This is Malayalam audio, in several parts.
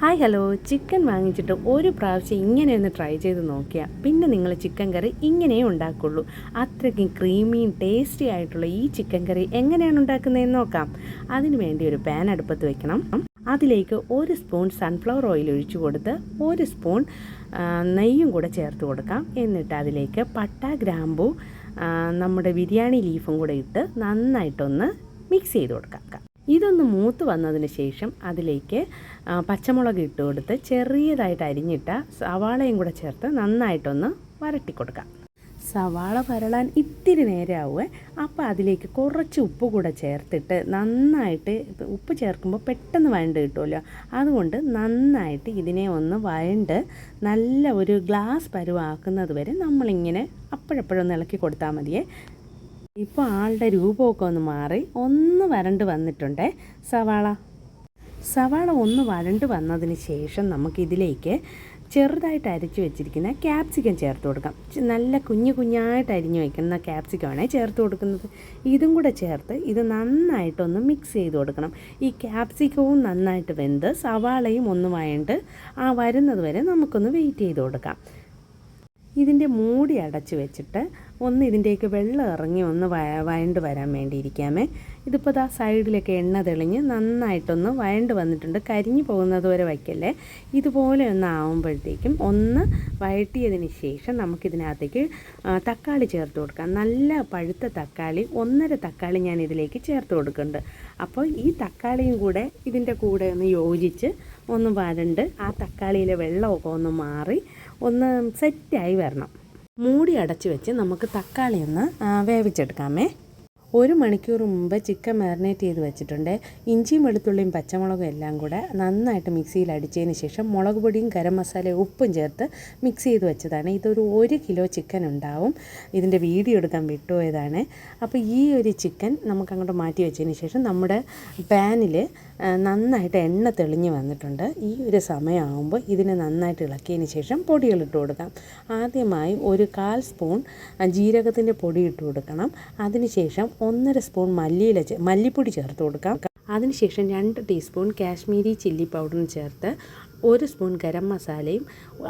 Hi hello. ചിക്കൻ വാങ്ങിച്ചിട്ട് ഒരു പ്രാവശ്യം ഇങ്ങനെ ഒന്ന് ട്രൈ ചെയ്ത് നോക്കിയാൽ പിന്നെ നിങ്ങൾ ചിക്കൻ കറി ഇങ്ങനെയേ ഉണ്ടാക്കുള്ളൂ. അത്രയ്ക്കും ക്രീമിയും ടേസ്റ്റി ആയിട്ടുള്ള ഈ ചിക്കൻ കറി എങ്ങനെയാണ് ഉണ്ടാക്കുന്നതെന്ന് നോക്കാം. അതിന് വേണ്ടി ഒരു പാൻ അടുപ്പത്ത് വെക്കണം. അതിലേക്ക് ഒരു സ്പൂൺ സൺഫ്ലവർ ഓയിൽ ഒഴിച്ചു കൊടുത്ത് ഒരു സ്പൂൺ നെയ്യും കൂടെ ചേർത്ത് കൊടുക്കാം. എന്നിട്ട് അതിലേക്ക് പട്ട ഗ്രാമ്പു നമ്മുടെ ബിരിയാണി ലീഫും കൂടെ ഇട്ട് നന്നായിട്ടൊന്ന് മിക്സ് ചെയ്ത് കൊടുക്കാം. ഇതൊന്ന് മൂത്ത് വന്നതിന് ശേഷം അതിലേക്ക് പച്ചമുളക് ഇട്ട് കൊടുത്ത് ചെറിയതായിട്ട് അരിഞ്ഞിട്ട സവാളയും കൂടെ ചേർത്ത് നന്നായിട്ടൊന്ന് വരട്ടി കൊടുക്കാം സവാള വരളാൻ ഇത്തിരി നേരമാവുമേ അപ്പോൾ അതിലേക്ക് കുറച്ച് ഉപ്പ് കൂടെ ചേർത്തിട്ട് നന്നായിട്ട് ഉപ്പ് ചേർക്കുമ്പോൾ പെട്ടെന്ന് വഴണ്ട് കിട്ടുമല്ലോ അതുകൊണ്ട് നന്നായിട്ട് ഇതിനെ ഒന്ന് വഴണ്ട് നല്ല ഒരു ഗ്ലാസ് പരുവാക്കുന്നത് വരെ നമ്മളിങ്ങനെ അപ്പോഴപ്പോഴൊന്ന് ഇളക്കി കൊടുത്താൽ മതിയേ. ഇപ്പോൾ ആളുടെ രൂപമൊക്കെ ഒന്ന് മാറി. ഒന്ന് വരണ്ട് വന്നിട്ടുണ്ട് സവാള. സവാള ഒന്ന് വരണ്ട് വന്നതിന് ശേഷം നമുക്കിതിലേക്ക് ചെറുതായിട്ട് അരച്ച് വെച്ചിരിക്കുന്ന ക്യാപ്സിക്കം ചേർത്ത് കൊടുക്കാം. നല്ല കുഞ്ഞു കുഞ്ഞായിട്ട് അരിഞ്ഞു വയ്ക്കുന്ന ക്യാപ്സിക്കമാണ് ചേർത്ത് കൊടുക്കുന്നത്. ഇതും കൂടെ ചേർത്ത് ഇത് നന്നായിട്ടൊന്ന് മിക്സ് ചെയ്ത് കൊടുക്കണം. ഈ ക്യാപ്സിക്കവും നന്നായിട്ട് വെന്ത് സവാളയും ഒന്ന് വയണ്ട് ആ വരുന്നത് വരെ നമുക്കൊന്ന് വെയിറ്റ് ചെയ്ത് കൊടുക്കാം. ഇതിന്റെ മൂടി അടച്ച് വെച്ചിട്ട് ഒന്ന് ഇതിന്റെയൊക്കെ വെള്ളം ഇറങ്ങി ഒന്ന് വയ- വഴണ്ട് വരാൻ വേണ്ടിയിരിക്കാമേ. ഇതിപ്പോൾ ദാ സൈഡിലൊക്കെ എണ്ണ തെളിഞ്ഞ് നന്നായിട്ടൊന്ന് വയണ്ട് വന്നിട്ടുണ്ട്. കരിഞ്ഞു പോകുന്നത് വരെ വയ്ക്കല്ലേ. ഇതുപോലെ ഒന്ന് ആവുമ്പോഴത്തേക്കും ഒന്ന് വഴട്ടിയതിന് ശേഷം നമുക്കിതിനകത്തേക്ക് തക്കാളി ചേർത്ത് കൊടുക്കാം. നല്ല പഴുത്ത തക്കാളി ഒന്നര തക്കാളി ഞാൻ ഇതിലേക്ക് ചേർത്ത് കൊടുക്കുന്നുണ്ട്. അപ്പോൾ ഈ തക്കാളിയും കൂടെ ഇതിന്റെ കൂടെ ഒന്ന് യോജിച്ച് ഒന്ന് വരണ്ട് ആ തക്കാളിയിലെ വെള്ളമൊക്കെ ഒന്ന് മാറി ഒന്ന് സെറ്റായി വരണം. മൂടി അടച്ച് വെച്ച് നമുക്ക് തക്കാളി ഒന്ന് വേവിച്ചെടുക്കാമേ. ഒരു മണിക്കൂർ മുമ്പ് ചിക്കൻ മാരിനേറ്റ് ചെയ്ത് വെച്ചിട്ടുണ്ട്. ഇഞ്ചിയും വെളുത്തുള്ളിയും പച്ചമുളകും എല്ലാം കൂടെ നന്നായിട്ട് മിക്സിയിൽ അടിച്ചതിന് ശേഷം മുളക് പൊടിയും ഗരം മസാലയും ഉപ്പും ചേർത്ത് മിക്സ് ചെയ്ത് വെച്ചതാണ്. ഇതൊരു ഒരു കിലോ ചിക്കൻ ഉണ്ടാവും. ഇതിന്റെ വീഡിയോ എടുക്കാൻ വിട്ടുപോയതാണ്. അപ്പോൾ ഈ ഒരു ചിക്കൻ നമുക്കങ്ങോട്ട് മാറ്റി വെച്ചതിന് ശേഷം നമ്മുടെ പാനിൽ നന്നായിട്ട് എണ്ണ തെളിഞ്ഞ് വന്നിട്ടുണ്ട്. ഈ ഒരു സമയമാകുമ്പോൾ ഇതിനെ നന്നായിട്ട് ഇളക്കിയതിന് ശേഷം പൊടികൾ ഇട്ട് കൊടുക്കാം. ആദ്യമായി ഒരു കാൽ സ്പൂൺ ജീരകത്തിന്റെ പൊടി ഇട്ട് കൊടുക്കണം. അതിനുശേഷം ഒന്നര സ്പൂൺ മല്ലിയില മല്ലിപ്പൊടി ചേർത്ത് കൊടുക്കാം. അതിനുശേഷം രണ്ട് ടീസ്പൂൺ കാശ്മീരി ചില്ലി പൗഡറും ചേർത്ത് ഒരു സ്പൂൺ ഗരം മസാലയും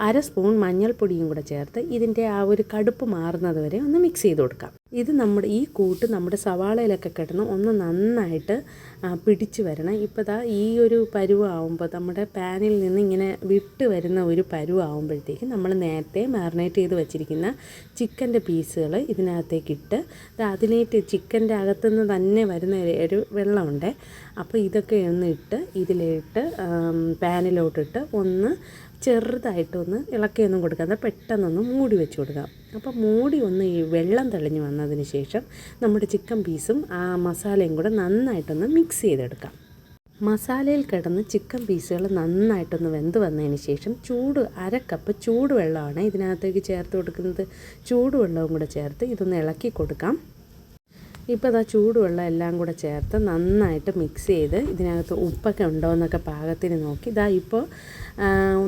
അര സ്പൂൺ മഞ്ഞൾപ്പൊടിയും കൂടെ ചേർത്ത് ഇതിന്റെ ആ ഒരു കടുപ്പ് മാറുന്നത് വരെ ഒന്ന് മിക്സ് ചെയ്ത് കൊടുക്കാം. ഇത് നമ്മുടെ ഈ കൂട്ട് നമ്മുടെ സവാളയിലൊക്കെ കിടന്ന് ഒന്ന് നന്നായിട്ട് പിടിച്ച് വരണം. ഇപ്പോൾ ദാ ഈ ഒരു പരുവാകുമ്പോൾ നമ്മുടെ പാനിൽ നിന്ന് ഇങ്ങനെ വിട്ട് വരുന്ന ഒരു പരുവാകുമ്പോഴത്തേക്ക് നമ്മൾ നേരത്തെ മാറിനേറ്റ് ചെയ്ത് വെച്ചിരിക്കുന്ന ചിക്കന്റെ പീസുകൾ ഇതിനകത്തേക്ക് ഇട്ട് ദാ അതിനേറ്റ് ചിക്കന്റെ അകത്തുനിന്ന് തന്നെ വരുന്ന ഒരു- വെള്ളമുണ്ട്. അപ്പോൾ ഇതൊക്കെ ഒന്ന് ഇട്ട് ഇതിലിട്ട് പാനിലോട്ടിട്ട് ഒന്ന് ചെറുതായിട്ടൊന്ന് ഇളക്കിയൊന്നും കൊടുക്കാതെ പെട്ടെന്നൊന്ന് മൂടി വെച്ച് കൊടുക്കാം അപ്പോൾ മൂടി ഒന്ന് ഈ വെള്ളം തെളിഞ്ഞ് വന്നതിന് ശേഷം നമ്മുടെ ചിക്കൻ പീസും ആ മസാലയും കൂടെ നന്നായിട്ടൊന്ന് മിക്സ് ചെയ്തെടുക്കാം. മസാലയിൽ കിടന്ന് ചിക്കൻ പീസുകൾ നന്നായിട്ടൊന്ന് വെന്ത് വന്നതിന് ശേഷം ചൂട് അര കപ്പ് ചൂടുവെള്ളമാണ് ഇതിനകത്തേക്ക് ചേർത്ത് കൊടുക്കുന്നത്. ചൂടുവെള്ളവും കൂടെ ചേർത്ത് ഇതൊന്ന് ഇളക്കി കൊടുക്കാം. ഇപ്പോൾ അതാ ചൂടുവെള്ളം എല്ലാം കൂടെ ചേർത്ത് നന്നായിട്ട് മിക്സ് ചെയ്ത് ഇതിനകത്ത് ഉപ്പൊക്കെ ഉണ്ടോ എന്നൊക്കെ പാകത്തിന് നോക്കി. ഇതാ ഇപ്പോൾ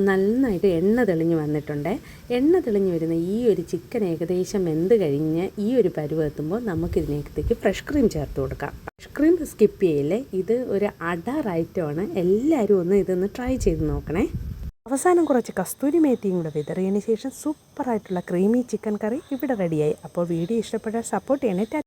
നന്നായിട്ട് എണ്ണ തെളിഞ്ഞ് വന്നിട്ടുണ്ട്. എണ്ണ തെളിഞ്ഞ് വരുന്ന ഈ ഒരു ചിക്കൻ ഏകദേശം വെന്ത് കഴിഞ്ഞ് ഈ ഒരു പരുവ് എത്തുമ്പോൾ നമുക്കിതിനകത്തേക്ക് ഫ്രഷ് ക്രീം ചേർത്ത് കൊടുക്കാം. ഫ്രഷ് ക്രീം സ്കിപ്പ് ചെയ്യില്ലേ? ഇത് ഒരു അഡാർ ഐറ്റമാണ് എല്ലാവരും ഒന്ന് ഇതൊന്ന് ട്രൈ ചെയ്ത് നോക്കണേ. അവസാനം കുറച്ച് കസ്തൂരി മേത്തിയും കൂടെ വിതറിയതിന് ശേഷം സൂപ്പറായിട്ടുള്ള ക്രീമി ചിക്കൻ കറി ഇവിടെ റെഡിയായി അപ്പോൾ വീഡിയോ ഇഷ്ടപ്പെട്ടാൽ സപ്പോർട്ട് ചെയ്യണേ.